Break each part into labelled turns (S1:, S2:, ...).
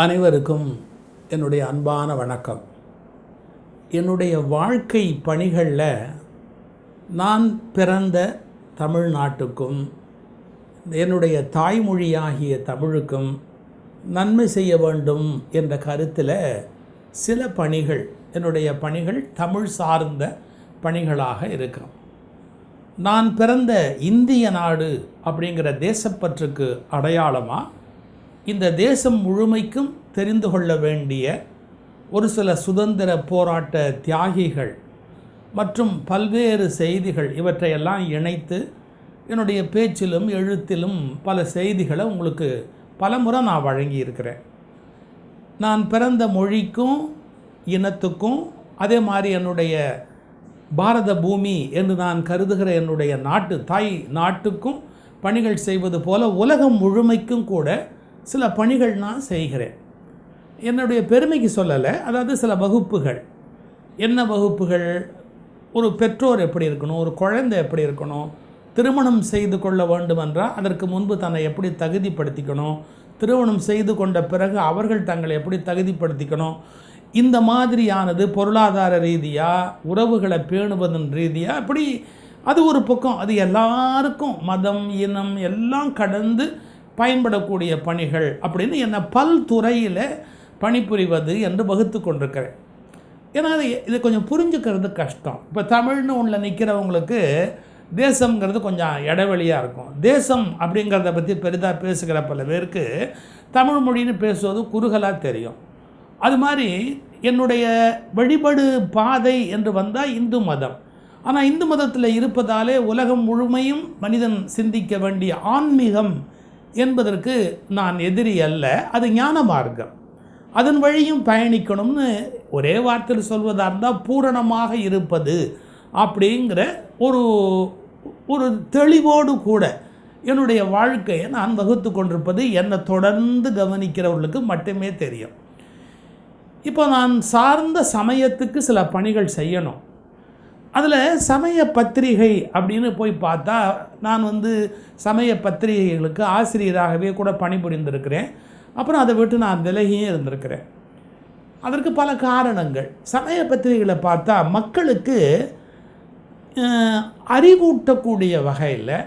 S1: அனைவருக்கும் என்னுடைய அன்பான வணக்கம். என்னுடைய வாழ்க்கை பணிகளில் நான் பிறந்த தமிழ்நாட்டுக்கும் என்னுடைய தாய்மொழியாகிய தமிழுக்கும் நன்மை செய்ய வேண்டும் என்ற கருத்தில் சில பணிகள் என்னுடைய பணிகள் தமிழ் சார்ந்த பணிகளாக இருக்கும். நான் பிறந்த இந்திய நாடு அப்படிங்கிற தேசப்பற்றுக்கு அடையாளமாக இந்த தேசம் முழுமைக்கும் தெரிந்து கொள்ள வேண்டிய ஒரு சில சுதந்திர போராட்ட தியாகிகள் மற்றும் பல்வேறு செய்திகள் இவற்றையெல்லாம் இணைத்து என்னுடைய பேச்சிலும் எழுத்திலும் பல செய்திகளை உங்களுக்கு பலமுறை நான் வழங்கியிருக்கிறேன். நான் பிறந்த மொழிக்கும் இனத்துக்கும் அதே மாதிரி என்னுடைய பாரத பூமி என்று நான் கருதுகிற என்னுடைய நாட்டு தாய் நாட்டுக்கும் பணிகள் செய்வது போல உலகம் முழுமைக்கும் கூட சில பணிகள் நான் செய்கிறேன். என்னுடைய பெருமைக்கு சொல்லலை அதாவது சில வகுப்புகள். என்ன வகுப்புகள்? ஒரு பெற்றோர் எப்படி இருக்கணும்? ஒரு குழந்தை எப்படி இருக்கணும்? திருமணம் செய்து கொள்ள வேண்டுமென்றால் அதற்கு முன்பு தன்னை எப்படி தகுதிப்படுத்திக்கணும்? திருமணம் செய்து கொண்ட பிறகு அவர்கள் தங்களை எப்படி தகுதிப்படுத்திக்கணும்? இந்த மாதிரியானது பொருளாதார ரீதியாக உறவுகளை பேணுவதன் ரீதியாக இப்படி அது ஒரு பக்கம். அது எல்லாருக்கும் மதம் இனம் எல்லாம் கடந்து பயன்படக்கூடிய பணிகள் அப்படின்னு என்னை பல்துறையில் பணிபுரிவது என்று வகுத்து கொண்டிருக்கிறேன். ஏன்னா அது இதை கொஞ்சம் புரிஞ்சுக்கிறது கஷ்டம். இப்போ தமிழ்னு ஒன்றில் நிற்கிறவங்களுக்கு தேசம்ங்கிறது கொஞ்சம் இடைவெளியாக இருக்கும். தேசம் அப்படிங்கிறத பற்றி பெரிதாக பேசுகிற பல பேருக்கு தமிழ் மொழின்னு பேசுவது குறுகலாக தெரியும். அது மாதிரி என்னுடைய வழிபடு பாதை என்று வந்தால் இந்து மதம். ஆனால் இந்து மதத்தில் இருப்பதாலே உலகம் முழுமையும் மனிதன் சிந்திக்க வேண்டிய ஆன்மீகம் என்பதற்கு நான் எதிரி அல்ல அது ஞான மார்க்கம். அதன் வழியும் பயணிக்கணும்னு ஒரே வார்த்தையில் சொல்வதாக இருந்தால் பூரணமாக இருப்பது அப்படிங்கிற ஒரு ஒரு தெளிவோடு கூட என்னுடைய வாழ்க்கையை நான் வகுத்து கொண்டிருப்பது என்னை தொடர்ந்து கவனிக்கிறவர்களுக்கு மட்டுமே தெரியும். இப்போ நான் சார்ந்த சமயத்துக்கு சில பணிகள் செய்யணும். அதில் சமய பத்திரிகை அப்படின்னு போய் பார்த்தா நான் வந்து சமய பத்திரிகைகளுக்கு ஆசிரியராகவே கூட பணிபுரிந்திருக்கிறேன். அப்புறம் அதை விட்டு நான் விலகியும் இருந்திருக்கிறேன். அதற்கு பல காரணங்கள். சமய பத்திரிகைகளை பார்த்தா மக்களுக்கு அறிவூட்டக்கூடிய வகையில்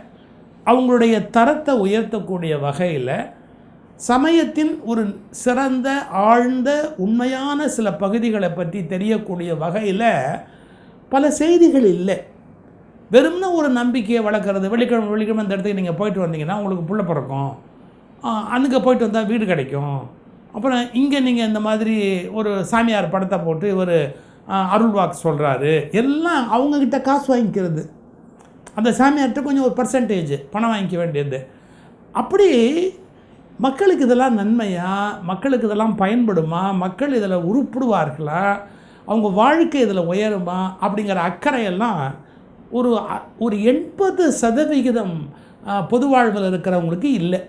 S1: அவங்களுடைய தரத்தை உயர்த்தக்கூடிய வகையில் சமயத்தின் ஒரு சிறந்த ஆழ்ந்த உண்மையான சில பகுதிகளை பற்றி தெரியக்கூடிய வகையில் பல செய்திகள் இல்லை. வெறும்னா ஒரு நம்பிக்கையை வளர்க்குறது வெள்ளிக்கிழமை வெள்ளிக்கிழமை இந்த இடத்துக்கு நீங்கள் போயிட்டு வந்தீங்கன்னா உங்களுக்கு புள்ள பிறக்கும். அங்கே போயிட்டு வந்தால் வீடு கிடைக்கும். அப்புறம் இங்கே நீங்கள் இந்த மாதிரி ஒரு சாமியார் படத்தை போட்டு ஒரு அருள்வாக்கு சொல்கிறாரு எல்லாம் அவங்கக்கிட்ட காசு வாங்கிக்கிறது. அந்த சாமியார்கிட்ட கொஞ்சம் ஒரு பர்சன்டேஜ் பணம் வாங்கிக்க வேண்டியது. அப்படி மக்களுக்கு இதெல்லாம் நன்மையா? மக்களுக்கு இதெல்லாம் பயன்படுமா? மக்கள் இதில் உருப்பிடுவார்களா? அவங்க வாழ்க்கை இதில் உயருமா அப்படிங்கிற அக்கறையெல்லாம் ஒரு ஒரு எண்பது சதவிகிதம் பொது வாழ்வில் இருக்கிறவங்களுக்கு இல்லை.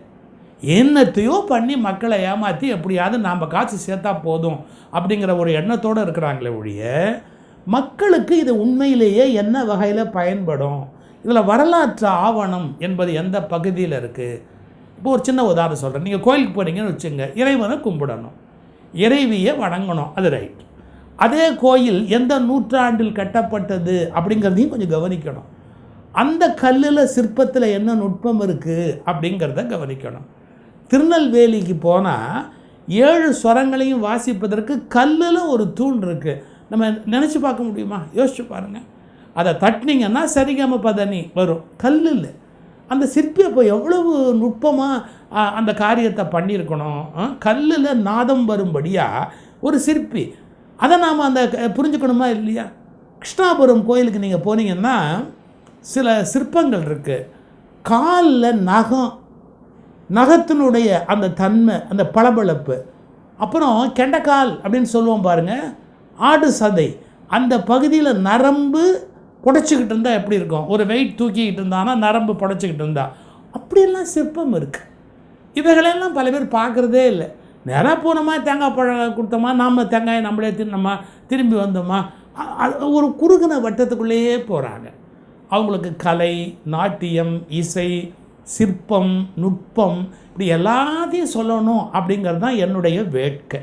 S1: என்னத்தையோ பண்ணி மக்களை ஏமாற்றி எப்படியாவது நாம் காசு சேர்த்தா போதும் அப்படிங்கிற ஒரு எண்ணத்தோடு இருக்கிறாங்களே ஒழிய மக்களுக்கு இது உண்மையிலேயே என்ன வகையில் பயன்படும்? இதில் வரலாற்று ஆவணம் என்பது எந்த பகுதியில் இருக்குது இப்போ ஒரு சின்ன உதாரணம் சொல்கிறேன் நீங்கள் கோயிலுக்கு போகிறீங்கன்னு வச்சுங்க இறைவனை கும்பிடணும். இறைவியை வணங்கணும். அது ரைட் அதே கோயில் எந்த நூற்றாண்டில் கட்டப்பட்டது அப்படிங்கிறதையும் கொஞ்சம் கவனிக்கணும். அந்த கல்லில் சிற்பத்தில் என்ன நுட்பம் இருக்குது அப்படிங்கிறத கவனிக்கணும். திருநெல்வேலிக்கு போனால் ஏழு ஸ்வரங்களையும் வாசிப்பதற்கு கல்லில் ஒரு தூண் இருக்குது நம்ம நினச்சி பார்க்க முடியுமா? யோசிச்சு பாருங்கள் அதை தட்டினீங்கன்னா சரிகம பதனி வரும். கல்லில் அந்த சிற்பி அப்போ எவ்வளவு நுட்பமாக அந்த காரியத்தை பண்ணியிருக்கணும்? கல்லில் நாதம் வரும்படியாக ஒரு சிற்பி அதை நாம் அந்த புரிஞ்சுக்கணுமா இல்லையா? கிருஷ்ணாபுரம் கோயிலுக்கு நீங்கள் போனீங்கன்னா சில சிற்பங்கள் இருக்குது காலில் நகம் நகத்தினுடைய அந்த தன்மை அந்த பளபளப்பு. அப்புறம் கெண்டக்கால் அப்படின்னு சொல்லுவோம் பாருங்கள் ஆடு சதை. அந்த பகுதியில் நரம்பு புடைச்சிக்கிட்டு இருந்தால் எப்படி இருக்கும்? ஒரு வெயிட் தூக்கிக்கிட்டு இருந்தானா நரம்பு புடைச்சிக்கிட்டு இருந்தா. அப்படியெல்லாம் சிற்பம் இருக்குது இவைகளெல்லாம் பல பேர் பார்க்குறதே இல்லை. நேராக போனோமா தேங்காய் பழம் கொடுத்தோமா? நாம் தேங்காயை நம்மளே தின்னோமா திரும்பி வந்தோமா? ஒரு குறுகின வட்டத்துக்குள்ளேயே போகிறாங்க அவங்களுக்கு கலை நாட்டியம் இசை சிற்பம் நுட்பம் இப்படி எல்லாத்தையும் சொல்லணும் அப்படிங்கிறது தான் என்னுடைய வேட்கை.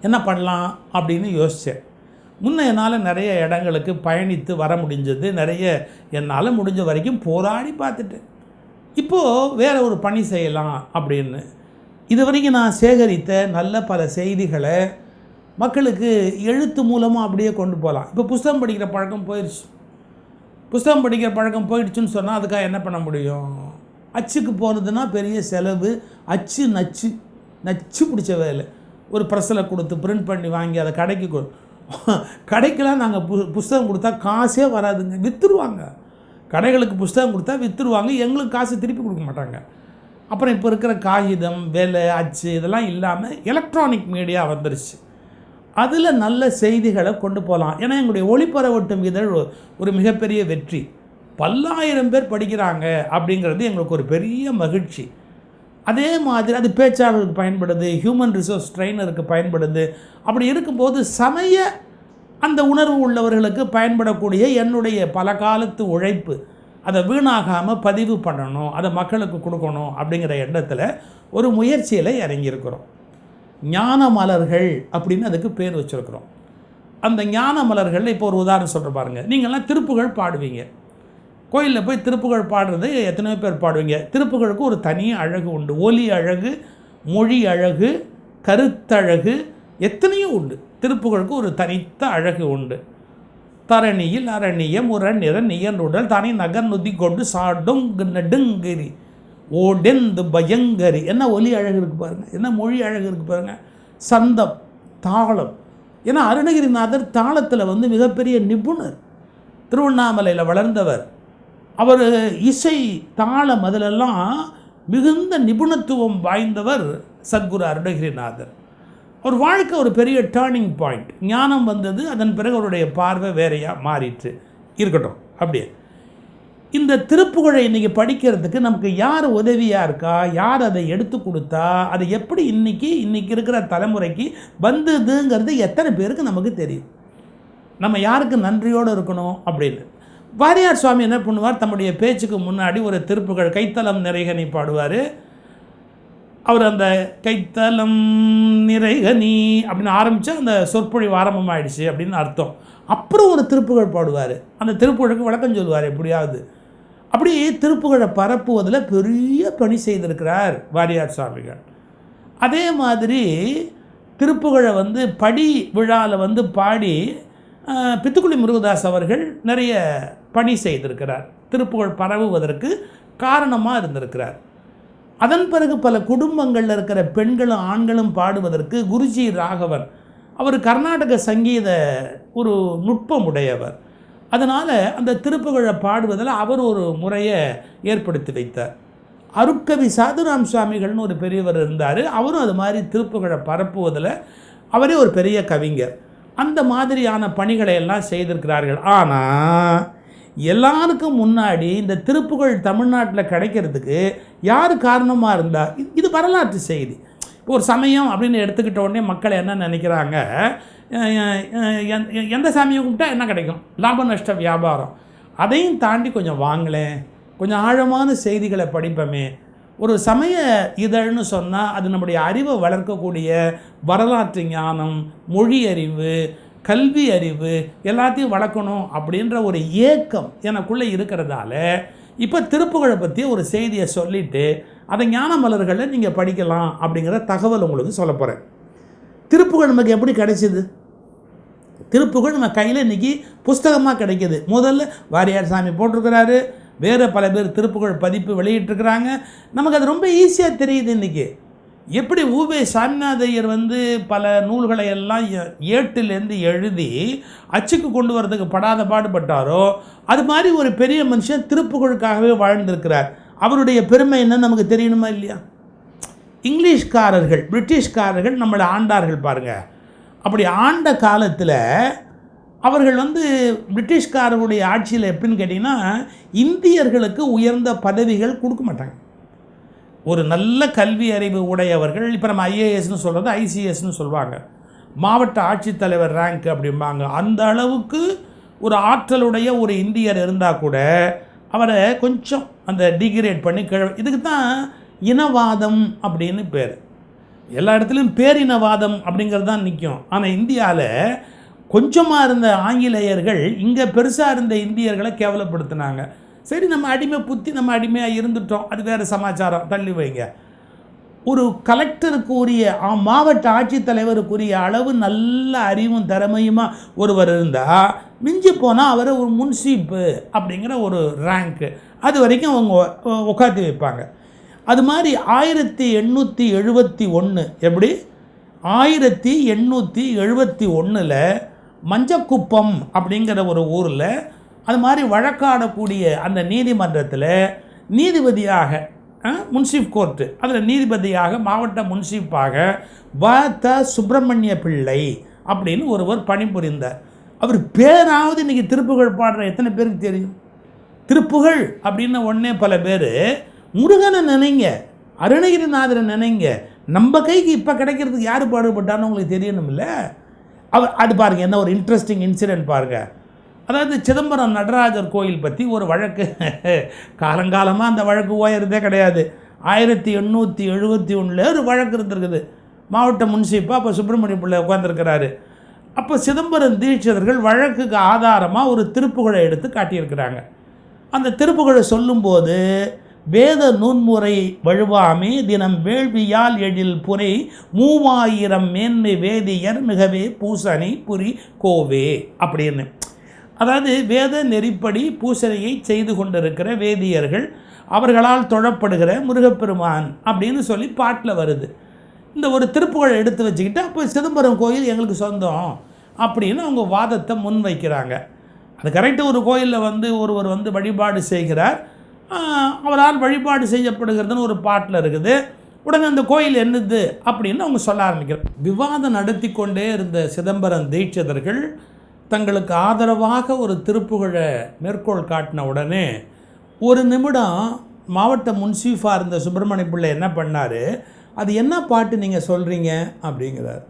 S1: என்ன பண்ணலாம் அப்படின்னு யோசித்தேன் முன்ன என்னால் நிறைய இடங்களுக்கு பயணித்து வர முடிஞ்சது. நிறைய என்னால் முடிஞ்ச வரைக்கும் போராடி பார்த்துட்டேன். இப்போது வேறு ஒரு பணி செய்யலாம் அப்படின்னு இது வரைக்கும் நான் சேகரித்த நல்ல பல செய்திகளை மக்களுக்கு எழுத்து மூலமாக அப்படியே கொண்டு போகலாம். இப்போ புஸ்தகம் படிக்கிற பழக்கம் போயிடுச்சு புஸ்தகம் படிக்கிற பழக்கம் போயிடுச்சுன்னு சொன்னால் அதுக்காக என்ன பண்ண முடியும்? அச்சுக்கு போகிறதுனா பெரிய செலவு அச்சு நச்சு நச்சு பிடிச்ச வேலை. ஒரு ப்ரெஸ்ஸில் கொடுத்து பிரிண்ட் பண்ணி வாங்கி அதை கடைக்கு கொடு கடைக்கெல்லாம் நாங்கள் பு புஸ்தகம் கொடுத்தா காசே வராதுங்க. விற்றுருவாங்க கடைகளுக்கு புஸ்தகம் கொடுத்தா விற்றுருவாங்க எங்களுக்கு காசு திருப்பி கொடுக்க மாட்டாங்க. அப்புறம் இப்போ இருக்கிற காகிதம் வேலை அச்சு இதெல்லாம் இல்லாமல் எலக்ட்ரானிக் மீடியா வந்துருச்சு. அதில் நல்ல செய்திகளை கொண்டு போகலாம் ஏன்னா எங்களுடைய ஒளிபரவட்டும் இதழ் ஒரு மிகப்பெரிய வெற்றி. பல்லாயிரம் பேர் படிக்கிறாங்க அப்படிங்கிறது எங்களுக்கு ஒரு பெரிய மகிழ்ச்சி. அதே மாதிரி அது பேச்சாளருக்கு பயன்படுது ஹியூமன் ரிசோர்ஸ் ட்ரைனருக்கு பயன்படுது. அப்படி இருக்கும்போது சமய அந்த உணர்வு உள்ளவர்களுக்கு பயன்படக்கூடிய என்னுடைய பல காலத்து உழைப்பு. அதை வீணாகாமல் பதிவு பண்ணணும் அதை மக்களுக்கு கொடுக்கணும் அப்படிங்கிற எண்ணத்தில் ஒரு முயற்சியில் இறங்கியிருக்கிறோம். ஞான மலர்கள் அப்படின்னு அதுக்கு பேர் வச்சுருக்குறோம். அந்த ஞான மலர்கள் இப்போ ஒரு உதாரணம் சொல்கிற பாருங்கள் நீங்கள்லாம் திருப்புகழ் பாடுவீங்க. கோயிலில் போய் திருப்புகழ் பாடுறது எத்தனையோ பேர் பாடுவீங்க. திருப்புகழுக்கு ஒரு தனி அழகு உண்டு. ஒலி அழகு மொழி அழகு கருத்தழகு எத்தனையோ உண்டு. திருப்புகழுக்கு ஒரு தனித்த அழகு உண்டு. தரணியில் அரணியம் முரண் நிற நியன்றுடல் தனி நகர் நுதி கொண்டு சாடும் நெடுங்கிரி ஓடெந்து பயங்கரி. என்ன ஒலி அழகு இருக்குது பாருங்கள் என்ன மொழி அழகு இருக்குது பாருங்கள் சந்தம் தாளம். ஏன்னா அருணகிரிநாதர் தாளத்தில் வந்து மிகப்பெரிய நிபுணர். திருவண்ணாமலையில் வளர்ந்தவர். அவர் இசை தாளம் அதிலெல்லாம் மிகுந்த நிபுணத்துவம் வாய்ந்தவர் சத்குரு அருணகிரிநாதர் ஒரு வாழ்க்கை ஒரு பெரிய டேர்னிங் பாயிண்ட் ஞானம் வந்தது அதன் பிறகு அவருடைய பார்வை வேறையாக மாறிட்டு இருக்கட்டும் அப்படியே. இந்த திருப்புகழை இன்றைக்கி படிக்கிறதுக்கு நமக்கு யார் உதவியாக இருக்கா யார் அதை எடுத்து கொடுத்தா அதை எப்படி இன்றைக்கி இன்றைக்கி இருக்கிற தலைமுறைக்கு வந்ததுங்கிறது எத்தனை பேருக்கு நமக்கு தெரியும். நம்ம யாருக்கு நன்றியோடு இருக்கணும் அப்படின்னு. வாரியார் சுவாமி என்ன பண்ணுவார்? தம்முடைய பேச்சுக்கு முன்னாடி ஒரு திருப்புகழ் கைத்தலம் நிறைகணி பாடுவார். அவர் அந்த கைத்தலம் நிறைகனி அப்படின்னு ஆரம்பித்தா அந்த சொற்பொழிவு ஆரம்பமாயிடுச்சு அப்படின்னு அர்த்தம். அப்புறம் ஒரு திருப்புகழ் பாடுவார். அந்த திருப்புகழுக்கு விளக்கம் சொல்லுவார் எப்படியாவது. அப்படி திருப்புகழை பரப்புவதில் பெரிய பணி செய்திருக்கிறார் வாரியார் சுவாமிகள். அதே மாதிரி திருப்புகழை வந்து படி விழாவில் வந்து பாடி பித்துக்குளி முருகதாஸ் அவர்கள் நிறைய பணி செய்திருக்கிறார். திருப்புகழ் பரவுவதற்கு காரணமாக இருந்திருக்கிறார். அதன் பிறகு பல குடும்பங்களில் இருக்கிற பெண்களும் ஆண்களும் பாடுவதற்கு குருஜி ராகவன் அவர் கர்நாடக சங்கீத ஒரு நுட்பம் உடையவர் அதனால் அந்த திருப்புகழை பாடுவதில் அவர் ஒரு முறையை ஏற்படுத்தி வைத்தார். அருட்கவி சாதுராம் சுவாமிகள்னு ஒரு பெரியவர் இருந்தார். அவரும் அது மாதிரி திருப்புகழை பரப்புவதில் அவரே ஒரு பெரிய கவிஞர். அந்த மாதிரியான பணிகளை எல்லாம் செய்திருக்கிறார்கள். ஆனால் எல்லாருக்கும் முன்னாடி இந்த திருப்புகழ் தமிழ்நாட்டில் கிடைக்கிறதுக்கு யார் காரணமாக இருந்தா? இது- வரலாற்று செய்தி. இப்போ ஒரு சமயம் அப்படின்னு எடுத்துக்கிட்ட உடனே மக்கள் என்ன நினைக்கிறாங்க? எந்த- சாமியை கும்பிட்டா என்ன கிடைக்கும்? லாப நஷ்ட வியாபாரம். அதையும் தாண்டி கொஞ்சம் வாங்கலேன் கொஞ்சம் ஆழமான செய்திகளை படிப்போமே. ஒரு சமய இதழ்னு சொன்னால் அது நம்முடைய அறிவை வளர்க்கக்கூடிய வரலாற்று ஞானம் மொழி அறிவு கல்வி அறிவு எல்லாத்தையும் வளர்க்கணும் அப்படின்ற ஒரு ஏக்கம் எனக்குள்ளே இருக்கிறதால இப்போ திருப்புகழை பற்றி ஒரு செய்தியை சொல்லிவிட்டு அதை ஞான மலர்களில் நீங்கள் படிக்கலாம் அப்படிங்கிற தகவல் உங்களுக்கு சொல்ல போகிறேன். திருப்புகழ் நமக்கு எப்படி கிடைச்சிது? திருப்புகழ் நம்ம கையில் இன்றைக்கி புஸ்தகமாக கிடைக்கிது. முதல்ல வாரியார் சாமி போட்டிருக்கிறாரு. வேறு பல பேர் திருப்புகழ் பதிப்பு வெளியிட்டிருக்கிறாங்க. நமக்கு அது ரொம்ப ஈஸியாக தெரியுது இன்றைக்கி எப்படி ஊவே சாமிநாதையர் வந்து பல நூல்களை எல்லாம் ஏ- ஏட்டிலேருந்து எழுதி அச்சுக்கு கொண்டு வரதுக்கு படாத பாடுபட்டாரோ அது மாதிரி ஒரு பெரிய மனுஷன் திருப்புகழுக்காகவே வாழ்ந்திருக்கிறார். அவருடைய பெருமை என்ன நமக்கு தெரியணுமா இல்லையா? இங்கிலீஷ்காரர்கள் பிரிட்டிஷ்காரர்கள் நம்மளை ஆண்டார்கள் பாருங்கள் அப்படி ஆண்ட காலத்தில் அவர்கள் வந்து பிரிட்டிஷ்காரருடைய ஆட்சியில் எப்படின்னு கேட்டிங்கன்னா இந்தியர்களுக்கு உயர்ந்த பதவிகள் கொடுக்க மாட்டாங்க. ஒரு நல்ல கல்வி அறிவு உடையவர்கள் இப்போ நம்ம ஐஏஎஸ்னு சொல்கிறது ஐசிஎஸ்னு சொல்லுவாங்க மாவட்ட ஆட்சித்தலைவர் ரேங்க் அப்படிம்பாங்க. அந்த அளவுக்கு ஒரு ஆற்றலுடைய ஒரு இந்தியர் இருந்தால் கூட அவரை கொஞ்சம் அந்த டிகிரேட் பண்ணி கிழ இதுக்கு தான் இனவாதம் அப்படின்னு பேர். எல்லா இடத்துலையும் பேரினவாதம் அப்படிங்கிறது தான் நிற்கும் ஆனால் இந்தியாவில் கொஞ்சமாக இருந்த ஆங்கிலேயர்கள் இங்கே பெருசாக இருந்த இந்தியர்களை கேவலப்படுத்தினாங்க. சரி நம்ம அடிமை புத்தி நம்ம அடிமையாக இருந்துட்டோம். அது வேறு சமாச்சாரம். தள்ளி வைங்க. ஒரு கலெக்டருக்கு உரிய மாவட்ட ஆட்சித்தலைவருக்குரிய அளவு நல்ல அறிவும் திறமையுமா ஒருவர் இருந்தால் மிஞ்சி போனால் அவரை ஒரு முன்சீப்பு அப்படிங்கிற ஒரு ரேங்க்கு அது வரைக்கும் அவங்க உட்காந்து வைப்பாங்க. அது மாதிரி ஆயிரத்தி எண்ணூற்றி எழுபத்தி ஒன்று எப்படி? ஆயிரத்தி எண்ணூற்றி எழுபத்தி ஒன்றில் மஞ்சக்குப்பம் அப்படிங்கிற ஒரு ஊரில் அது மாதிரி வழக்காடக்கூடிய அந்த நீதிமன்றத்தில் நீதிபதியாக முன்சிப் கோர்ட்டு அதில் நீதிபதியாக மாவட்ட முன்சிப்பாக வ த சுப்பிரமணிய பிள்ளை அப்படின்னு ஒருவர் பணிபுரிந்தார். அவர் பேராவது இன்றைக்கி திருப்புகழ் பாடுற எத்தனை பேருக்கு தெரியும்? திருப்புகழ் அப்படின்னு ஒன்றே பல பேர் முருகனை நினைங்க அருணகிரிநாதரை நினைங்க நம்ம கைக்கு இப்போ கிடைக்கிறதுக்கு யார் பாடுபட்டான்னு உங்களுக்கு தெரியணும்ல? அவர் அது பாருங்கள் என்ன ஒரு இன்ட்ரெஸ்டிங் இன்சிடென்ட் பாருங்கள் அதாவது சிதம்பரம் நடராஜர் கோயில் பற்றி ஒரு வழக்கு. காலங்காலமாக அந்த வழக்கு ஓயறதே கிடையாது. ஆயிரத்தி எண்ணூற்றி எழுபத்தி ஒன்றில் ஒரு வழக்கு இருந்திருக்குது. மாவட்ட முன்சிப்பாக அப்போ சுப்பிரமணிய பிள்ளை உட்காந்துருக்கிறாரு அப்போ சிதம்பரம் தீட்சிதர்கள் வழக்குக்கு ஆதாரமாக ஒரு திருப்புகழை எடுத்து காட்டியிருக்கிறாங்க. அந்த திருப்புகழை சொல்லும்போது வேத நூன்முறை வழுவாமே தினம் வேள்வியால் எழில் புரை மூவாயிரம் மேன்மை வேதியர் மிகவே பூசணி புரி கோவே அப்படின்னு. அதாவது வேத நெறிப்படி பூசணையை செய்து கொண்டிருக்கிற வேதியர்கள் அவர்களால் தொழப்படுகிற முருகப்பெருமான் அப்படின்னு சொல்லி பாட்டில் வருது. இந்த ஒரு திருப்புகழை எடுத்து வச்சுக்கிட்டு அப்போ சிதம்பரம் கோயில் எங்களுக்கு சொந்தம் அப்படின்னு அவங்க வாதத்தை முன்வைக்கிறாங்க. அது கரெக்டாக ஒரு கோயிலில் வந்து ஒருவர் வந்து வழிபாடு செய்கிறார். அவரால் வழிபாடு செய்யப்படுகிறதுன்னு ஒரு பாட்டில் இருக்குது. உடனே அந்த கோயில் என்னது அப்படின்னு அவங்க சொல்ல ஆரம்பிக்கிறார் விவாதம் நடத்தி கொண்டே இருந்த சிதம்பரம் தீட்சிதர்கள் தங்களுக்கு ஆதரவாக ஒரு திருப்புகழை மேற்கோள் காட்டின உடனே ஒரு நிமிடம் மாவட்ட முன்சீஃபாக இருந்த சுப்பிரமணிய பிள்ளை என்ன பண்ணார்? அது என்ன பாட்டு நீங்கள் சொல்கிறீங்க அப்படிங்கிறார்.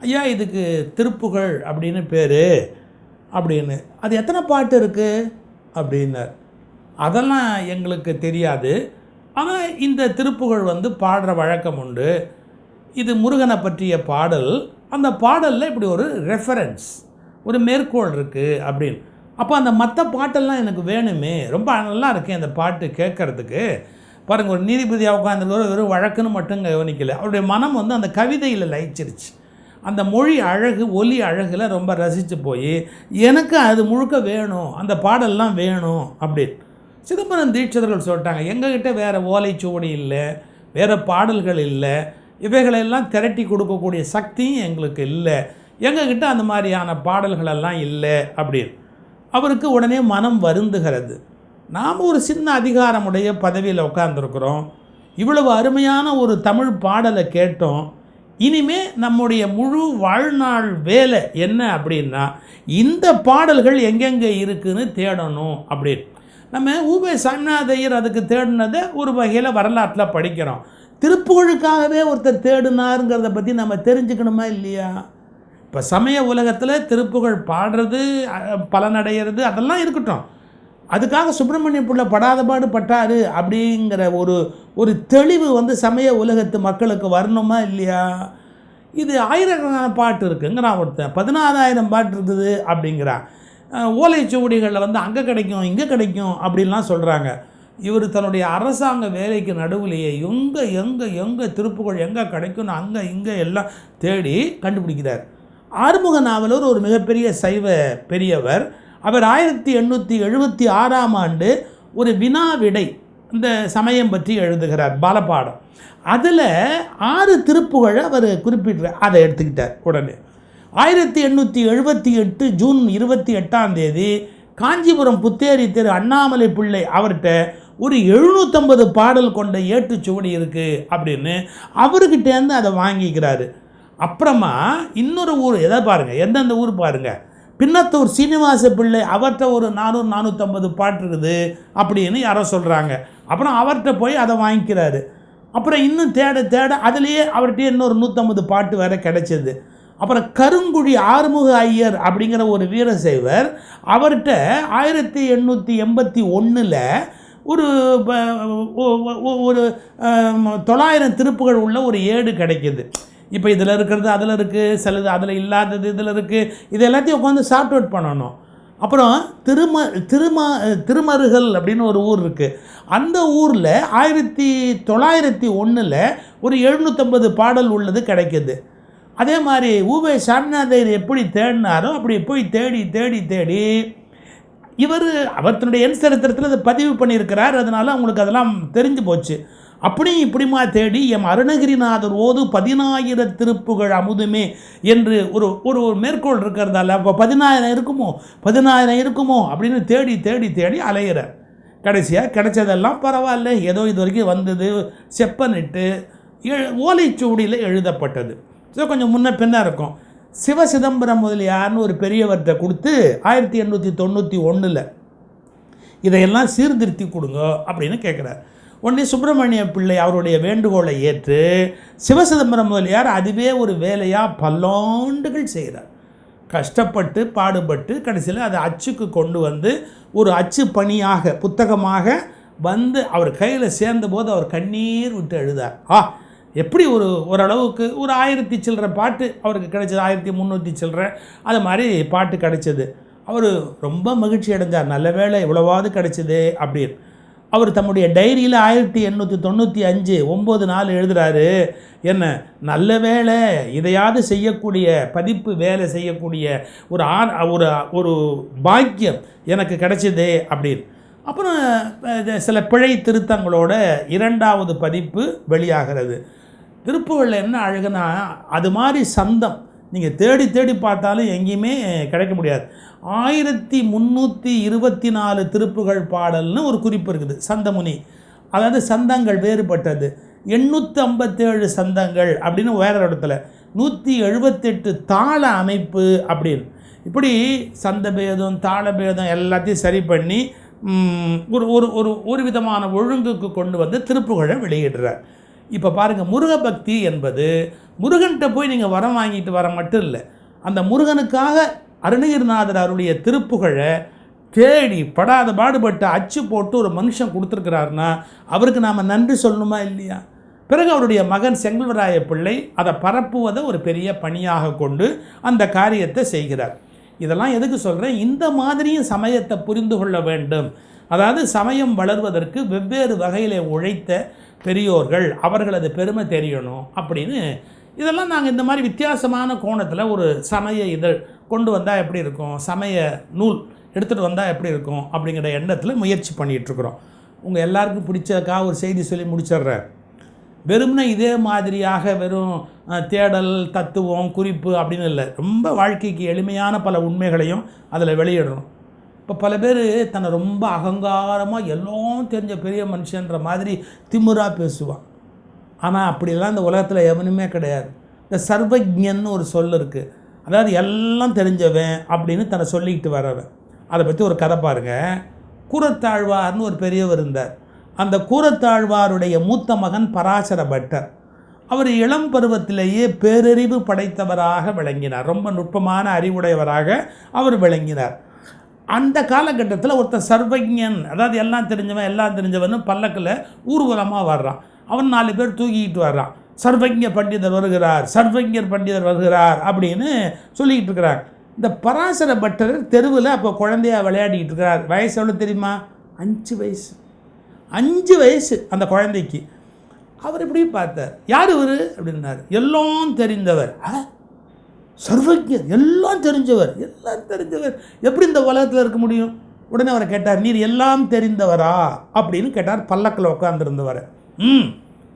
S1: ஐயா இதுக்கு திருப்புகழ் அப்படின்னு பேர். அப்படின்னு. அது எத்தனை பாட்டு இருக்குது அப்படின்னார். அதெல்லாம் எங்களுக்கு தெரியாது. ஆனால் இந்த திருப்புகழ் வந்து பாடுற வழக்கம் உண்டு. இது முருகனை பற்றிய பாடல். அந்த பாடலில் இப்படி ஒரு ரெஃபரன்ஸ் ஒரு மேற்கோள் இருக்குது அப்படின்னு. அப்போ அந்த மற்ற பாட்டெல்லாம் எனக்கு வேணுமே. ரொம்ப நல்லா இருக்கேன் அந்த பாட்டு கேட்கறதுக்கு. பாருங்கள் ஒரு நீதிபதியாக உட்காந்துருக்கிற வெறும் வழக்குன்னு மட்டும் கவனிக்கலை. அவருடைய மனம் வந்து அந்த கவிதையில் லயிச்சிருச்சு. அந்த மொழி அழகு ஒலி அழகில் ரொம்ப ரசித்து போய் எனக்கு அது முழுக்க வேணும் அந்த பாடல்லாம் வேணும் அப்படின்னு. சிதம்பரம் தீட்சிதர்கள் சொல்லிட்டாங்க எங்ககிட்ட வேறு ஓலைச்சுவடி இல்லை வேறு பாடல்கள் இல்லை இவைகளெல்லாம் திரட்டி கொடுக்கக்கூடிய சக்தியும் எங்களுக்கு இல்லை. எங்ககிட்ட அந்த மாதிரியான பாடல்களெல்லாம் இல்லை அப்படின்னு. அவருக்கு உடனே மனம் வருந்துகிறது. நாம் ஒரு சின்ன அதிகாரமுடைய பதவியில் உட்காந்துருக்குறோம் இவ்வளவு அருமையான ஒரு தமிழ் பாடலை கேட்டோம். இனிமே நம்முடைய முழு வாழ்நாள் வேலை என்ன அப்படின்னா இந்த பாடல்கள் எங்கெங்கே இருக்குதுன்னு தேடணும் அப்படின்னு. நம்ம ஊபே சாமிநாதையர் அதுக்கு தேடினதை ஒரு வகையில் வரலாற்றில் படிக்கிறோம். திருப்புகழுக்காகவே ஒருத்தர் தேடினாருங்கிறத பற்றி நம்ம தெரிஞ்சுக்கணுமா இல்லையா? இப்போ சமய உலகத்தில் திருப்புகழ் பாடுறது பலனடைகிறது அதெல்லாம் இருக்கட்டும். அதுக்காக சுப்பிரமணிய பிள்ளை படாத பாடு பட்டாரு அப்படிங்கிற ஒரு ஒரு தெளிவு வந்து சமய உலகத்து மக்களுக்கு வரணுமா இல்லையா? இது ஆயிரக்கணக்கான பாட்டு இருக்குங்கிறான் ஒருத்தன் பதினாறாயிரம் பாட்டு இருக்குது அப்படிங்கிறான். ஓலைச்சுவடிகளில் வந்து அங்கே கிடைக்கும் இங்கே கிடைக்கும் அப்படின்லாம் சொல்கிறாங்க இவர் தன்னுடைய அரசாங்க வேலைக்கு நடுவிலேயே எங்கே எங்கே எங்கே திருப்புகள் எங்கே கிடைக்கும்னு அங்கே இங்கே எல்லாம் தேடி கண்டுபிடிக்கிறார். ஆறுமுக நாவலூர் ஒரு மிகப்பெரிய சைவ பெரியவர். அவர் ஆயிரத்தி எண்ணூற்றி எழுபத்தி ஆறாம் ஆண்டு ஒரு வினா விடை இந்த சமயம் பற்றி எழுதுகிறார் பாலபாடம். அதில் ஆறு திருப்புகழை அவர் குறிப்பிட்டார் அதை எடுத்துக்கிட்டார் உடனே. ஆயிரத்தி எண்ணூற்றி எழுபத்தி எட்டு ஜூன் இருபத்தி எட்டாம் தேதி காஞ்சிபுரம் புத்தேரி திரு அண்ணாமலை பிள்ளை அவர்கிட்ட ஒரு எழுநூற்றம்பது பாடல் கொண்ட ஏட்டுச்சுவடி இருக்குது அப்படின்னு அவர்கிட்டேருந்து அதை வாங்கிக்கிறாரு. அப்புறமா இன்னொரு ஊர் எதை பாருங்கள் எந்தெந்த ஊர் பாருங்கள் பின்னத்தூர் சீனிவாச பிள்ளை அவர்கிட்ட ஒரு நானூறு நானூற்றம்பது பாட்டு இருக்குது அப்படின்னு யாரோ சொல்கிறாங்க அப்புறம் அவர்கிட்ட போய் அதை வாங்கிக்கிறாரு. அப்புறம் இன்னும் தேட தேட அதுலேயே அவர்கிட்ட இன்னொரு நூற்றம்பது பாட்டு வேறு கிடைச்சது அப்புறம் கருங்குழி ஆறுமுக ஐயர் அப்படிங்கிற ஒரு வீரசைவர் அவர்கிட்ட ஆயிரத்தி எண்ணூற்றி எண்பத்தி ஒன்றில் ஒரு ஒரு தொள்ளாயிரம் திருப்புகள் உள்ள ஒரு ஏடு கிடைக்கிது. இப்போ இதில் இருக்கிறது அதில் இருக்குது சிலது அதில் இல்லாதது இதில் இருக்குது இது எல்லாத்தையும் உட்காந்து சார்ட் அவுட் பண்ணணும். அப்புறம் திரும திரும திருமருகல் அப்படின்னு ஒரு ஊர் இருக்குது அந்த ஊரில் ஆயிரத்தி தொள்ளாயிரத்தி ஒன்றில் ஒரு எழுநூற்றம்பது பாடல் உள்ளது கிடைக்கிது. அதே மாதிரி ஊவே சாமிநாதையர் எப்படி தேடினாரோ அப்படி போய் தேடி தேடி தேடி இவர் அவர் தன்னுடைய என் சரித்திரத்தில் அதை பதிவு பண்ணியிருக்கிறார். அதனால் அவங்களுக்கு அதெல்லாம் தெரிஞ்சு போச்சு. அப்படியும் இப்படிமா தேடி எம் அருணகிரிநாதர் ஓது பதினாயிர திருப்புகழ் அமுதுமே என்று ஒரு ஒரு ஒரு மேற்கோள் இருக்கிறதால அப்போ பதினாயிரம் இருக்குமோ? பதினாயிரம் இருக்குமோ? அப்படின்னு தேடி தேடி தேடி அலையிறார் கடைசியாக கிடைச்சதெல்லாம் பரவாயில்ல. ஏதோ இது வரைக்கும் வந்தது. செப்பனிட்டு எழு ஓலைச்சுவடியில் எழுதப்பட்டது. ஸோ கொஞ்சம் முன்ன பின்ன இருக்கும். சிவ சிதம்பரம் முதலியார்னு ஒரு பெரியவர்கிட்ட கொடுத்து ஆயிரத்தி எண்ணூற்றி தொண்ணூற்றி ஒன்றில் இதையெல்லாம் சீர்திருத்தி கொடுங்க அப்படின்னு கேட்குறாரு உடனே சுப்பிரமணிய பிள்ளை அவருடைய வேண்டுகோளை ஏற்று சிவசிதம்பரம் முதலியார் அதுவே ஒரு வேலையாக பல்லாண்டுகள் செய்கிறார். கஷ்டப்பட்டு பாடுபட்டு கடைசியில் அதை அச்சுக்கு கொண்டு வந்து ஒரு அச்சு பணியாக புத்தகமாக வந்து அவர் கையில் சேர்ந்தபோது அவர் கண்ணீர் விட்டு எழுதார். ஆ எப்படி ஒரு ஓரளவுக்கு ஒரு ஆயிரத்தி சில்லற பாட்டு அவருக்கு கிடைச்சது ஆயிரத்தி முந்நூற்றி சில்லற அது மாதிரி பாட்டு கிடைச்சது. அவர் ரொம்ப மகிழ்ச்சி அடைஞ்சார். நல்ல வேளை இவ்வளவாவது கிடைச்சது அப்படின்னு. அவர் தம்முடைய டைரியில் ஆயிரத்தி எண்ணூற்றி தொண்ணூற்றி அஞ்சு ஒம்பது நாள் எழுதுகிறாரு என்ன? நல்ல வேலை இதையாவது செய்யக்கூடிய பதிப்பு வேலை செய்யக்கூடிய ஒரு ஆ ஒரு ஒரு பாக்கியம் எனக்கு கிடைச்சதே அப்படின்னு. அப்புறம் இது சில பிழை திருத்தங்களோட இரண்டாவது பதிப்பு வெளியாகிறது. திருப்புகளில் என்ன அழகுனா அது மாதிரி சந்தம் நீங்கள் தேடி தேடி பார்த்தாலும் எங்கேயுமே கிடைக்க முடியாது. ஆயிரத்தி முந்நூற்றி இருபத்தி நாலு திருப்புகழ் பாடல்னு ஒரு குறிப்பு இருக்குது சந்தமுனி. அதாவது சந்தங்கள் வேறுபட்டது. எண்ணூற்றி ஐம்பத்தேழு சந்தங்கள் அப்படின்னு வேற இடத்துல. நூற்றி எழுபத்தெட்டு தாள அமைப்பு அப்படின்னு. இப்படி சந்த பேதம் தாள பேதம் எல்லாத்தையும் சரி பண்ணி ஒரு ஒரு ஒரு ஒரு விதமான ஒழுங்குக்கு கொண்டு வந்து திருப்புகழை வெளியிடுறார். இப்போ பாருங்கள் முருகபக்தி என்பது முருகன்கிட்ட போய் நீங்கள் வரம் வாங்கிட்டு வர மட்டும் இல்லை. அந்த முருகனுக்காக அருணகிரிநாதர் அவருடைய திருப்புகழை தேடி படாத பாடுபட்டு அச்சு போட்டு ஒரு மனுஷன் கொடுத்துருக்கிறாருன்னா அவருக்கு நாம் நன்றி சொல்லணுமா இல்லையா? பிறகு அவருடைய மகன் செங்கல்வராய பிள்ளை அதை பரப்புவதை ஒரு பெரிய பணியாக கொண்டு அந்த காரியத்தை செய்கிறார். இதெல்லாம் எதுக்கு சொல்கிறேன் இந்த மாதிரியும் சமயத்தை புரிந்து கொள்ள வேண்டும். அதாவது சமயம் வளர்வதற்கு வெவ்வேறு வகையில் உழைத்த பெரியோர்கள் அவர்களது பெருமை தெரியணும் அப்படின்னு இதெல்லாம் நாங்கள் இந்த மாதிரி வித்தியாசமான கோணத்தில் ஒரு சமய இதழ் கொண்டு வந்தால் எப்படி இருக்கும்? சமய நூல் எடுத்துகிட்டு வந்தால் எப்படி இருக்கும்? அப்படிங்கிற எண்ணத்தில் முயற்சி பண்ணிகிட்ருக்குறோம் உங்கள் எல்லாருக்கும் பிடிச்சதுக்காக ஒரு செய்தி சொல்லி முடிச்சிடுறேன். வெறும்னா இதே மாதிரியாக வெறும் தேடல் தத்துவம் குறிப்பு அப்படின்னு இல்லை. ரொம்ப வாழ்க்கைக்கு எளிமையான பல உண்மைகளையும் அதில் வெளியிடணும் இப்போ பல பேர் தன்னை ரொம்ப அகங்காரமாக எல்லாம் தெரிஞ்ச பெரிய மனுஷன்ற மாதிரி திமுறாக பேசுவான் ஆனால் அப்படிலாம் இந்த உலகத்தில் எவனுமே கிடையாது. இந்த சர்வஜன்னு ஒரு சொல் இருக்குது அதாவது எல்லாம் தெரிஞ்சவன் அப்படின்னு தன்னை சொல்லிக்கிட்டு வரவன் அதை பற்றி ஒரு கதை பாருங்கள் கூரத்தாழ்வார்னு ஒரு பெரியவர் இருந்தார். அந்த கூரத்தாழ்வாருடைய மூத்த மகன் பராசர பட்டர் அவர் இளம் பருவத்திலேயே பேரறிவு படைத்தவராக விளங்கினார். ரொம்ப நுட்பமான அறிவுடையவராக அவர் விளங்கினார். அந்த காலகட்டத்தில் ஒருத்தர் சர்வஜன் அதாவது எல்லாம் தெரிஞ்சவன் எல்லாம் தெரிஞ்சவன் பல்லக்கில் ஊர்வலமாக வர்றான். அவன் நாலு பேர் தூக்கிக்கிட்டு வர்றான். சர்வஜ பண்டிதர் வருகிறார் சர்வஜர் பண்டிதர் வருகிறார் அப்படின்னு சொல்லிக்கிட்டு இருக்கிறார். இந்த பராசர பட்டர் தெருவில் அப்போ குழந்தையாக விளையாடிக்கிட்டு இருக்கிறார். வயசு எவ்வளோ தெரியுமா? அஞ்சு வயசு. அஞ்சு வயசு அந்த குழந்தைக்கு. அவர் எப்படி பார்த்தார்? யார் இவர்? அப்படின்னார். எல்லாம் தெரிந்தவர். ஆ சர்வஜர் எல்லாம் தெரிஞ்சவர் எல்லாம் தெரிஞ்சவர். எப்படி இந்த உலகத்தில் இருக்க முடியும்? உடனே அவரை கேட்டார் நீர் எல்லாம் தெரிந்தவரா? அப்படின்னு கேட்டார் பல்லக்கில் உட்காந்துருந்தவர் ம்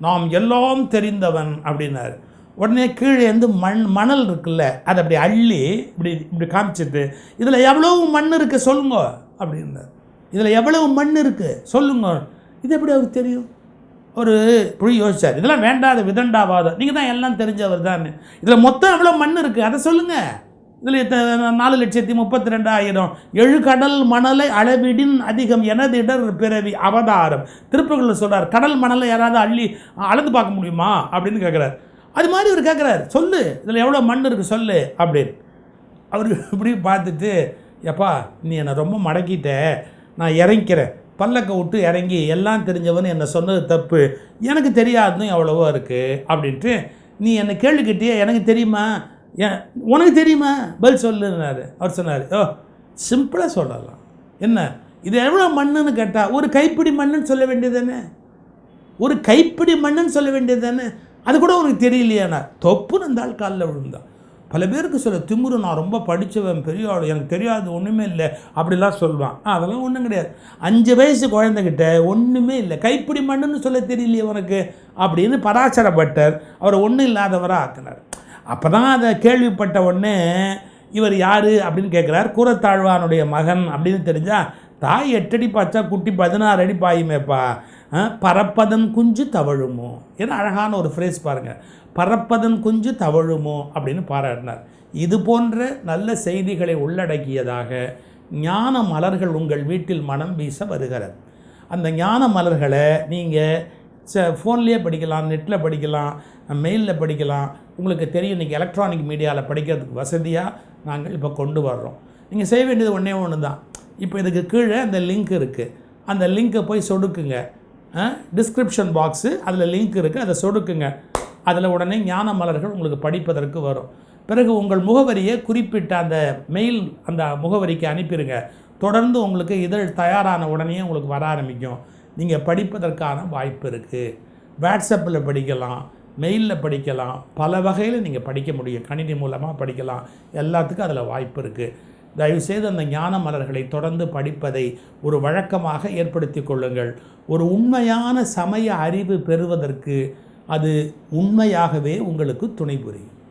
S1: நாம் எல்லாம் தெரிந்தவன் அப்படின்னார். உடனே கீழே இருந்து மண் மணல் இருக்குல்ல அதை அப்படி அள்ளி இப்படி இப்படி காமிச்சிட்டு இதில் எவ்வளவு மண் இருக்குது சொல்லுங்க அப்படின்னார். இதில் எவ்வளவு மண் இருக்குது சொல்லுங்க. இது எப்படி அவருக்கு தெரியும்? ஒரு இப்படி யோசிச்சார். இதெல்லாம் வேண்டாத விதண்டாவாதம் நீங்கள் தான் எல்லாம் தெரிஞ்சவர் தான் இதில் மொத்தம் எவ்வளோ மண் இருக்குது அதை சொல்லுங்கள் இதில் நாலு லட்சத்தி முப்பத்தி ரெண்டாயிரம் எழு கடல் மணலை அளவிடின் அதிகம் எனதிடர் பிறவி அவதாரம். திருப்பங்களில் சொல்கிறார் கடல் மணலை யாராவது அள்ளி அளந்து பார்க்க முடியுமா? அப்படின்னு கேட்குறாரு அது மாதிரி இவர் கேட்குறாரு சொல்லு. இதில் எவ்வளோ மண் இருக்குது சொல்லு அப்படின்னு. அவர் இப்படி பார்த்துட்டு எப்பா நீ என்னை ரொம்ப மடக்கிட்ட. நான் இறங்கிக்கிறேன். பல்லக்க விட்டு இறங்கி எல்லாம் தெரிஞ்சவன் என்னை சொன்னது தப்பு. எனக்கு தெரியாதுன்னு எவ்வளவோ இருக்குது அப்படின்ட்டு நீ என்னை கேள்வி கேட்டியே எனக்கு தெரியுமா? ஏன் உனக்கு தெரியுமா? பதில் சொல்லுனார். அவர் சொன்னார் ஓ சிம்பிளாக சொல்லலாம். என்ன? இது எவ்வளோ மண்ணுன்னு கேட்டால் ஒரு கைப்பிடி மண்ணுன்னு சொல்ல வேண்டியது தானே ஒரு கைப்பிடி மண்ணுன்னு சொல்ல வேண்டியது தானே அது கூட உனக்கு தெரியலையாண்ணா தொப்புன்னு இருந்தால் காலில் விழுந்தான். பல பேருக்கு சொல்ல திமுரு நான் ரொம்ப படித்தவன் பெரிய ஆள் எனக்கு தெரியாது ஒன்றுமே இல்லை அப்படிலாம் சொல்லுவான். அதெல்லாம் ஒன்றும் கிடையாது. அஞ்சு வயசு குழந்தைகிட்ட ஒன்றுமே இல்லை. கைப்பிடி மண்ணுன்னு சொல்ல தெரியலையே உனக்கு அப்படின்னு பராசரப்பட்டர். அவரை ஒன்றும் இல்லாதவராக ஆக்கினார். அப்போ தான் அதை கேள்விப்பட்ட உடனே இவர் யார்? அப்படின்னு கேட்குறார். கூரத்தாழ்வானுடைய மகன் அப்படின்னு தெரிஞ்சால் தாய் எட்டடி பாய்ச்சா குட்டி பதினாறு அடி பாயுமேப்பா. ஆ, பறப்பதன் குஞ்சு தவழுமோ? ஏன்னா அழகான ஒரு ஃப்ரேஸ் பாருங்கள் பறப்பதன் குஞ்சு தவழுமோ? அப்படின்னு பாராட்டினார். இது போன்ற நல்ல செய்திகளை உள்ளடக்கியதாக ஞான மலர்கள் உங்கள் வீட்டில் மனம் வீச வருகிறது. அந்த ஞான மலர்களை நீங்கள் ச ஃபோன்லேயே படிக்கலாம் நெட்டில் படிக்கலாம் மெயிலில் படிக்கலாம். உங்களுக்கு தெரியும் இன்றைக்கி எலக்ட்ரானிக் மீடியாவில் படிக்கிறதுக்கு வசதியாக நாங்கள் இப்போ கொண்டு வர்றோம். நீங்கள் செய்ய வேண்டியது ஒன்றே ஒன்று தான் இப்போ இதுக்கு கீழே அந்த லிங்க் இருக்குது அந்த லிங்க்கை போய் சொடுக்குங்க. டிஸ்கிரிப்ஷன் பாக்ஸு அதில் லிங்க் இருக்குது அதை சொடுக்குங்க. அதில் உடனே ஞான மலர்கள் உங்களுக்கு படிப்பதற்கு வரும். பிறகு உங்கள் முகவரியை குறிப்பிட்ட அந்த மெயில் அந்த முகவரிக்கு அனுப்பிடுங்க தொடர்ந்து உங்களுக்கு இதழ் தயாரான உடனே உங்களுக்கு வர ஆரம்பிக்கும். நீங்கள் படிப்பதற்கான வாய்ப்பு இருக்குது வாட்ஸ்அப்பில் படிக்கலாம் மெயிலில் படிக்கலாம் பல வகையில் நீங்கள் படிக்க முடியும். கணினி மூலமாக படிக்கலாம். எல்லாத்துக்கும் அதில் வாய்ப்பு இருக்குது தயவுசெய்து அந்த ஞான மலர்களை தொடர்ந்து படிப்பதை ஒரு வழக்கமாக ஏற்படுத்தி கொள்ளுங்கள். ஒரு உண்மையான சமய அறிவு பெறுவதற்கு அது உண்மையாகவே உங்களுக்கு துணை புரியும்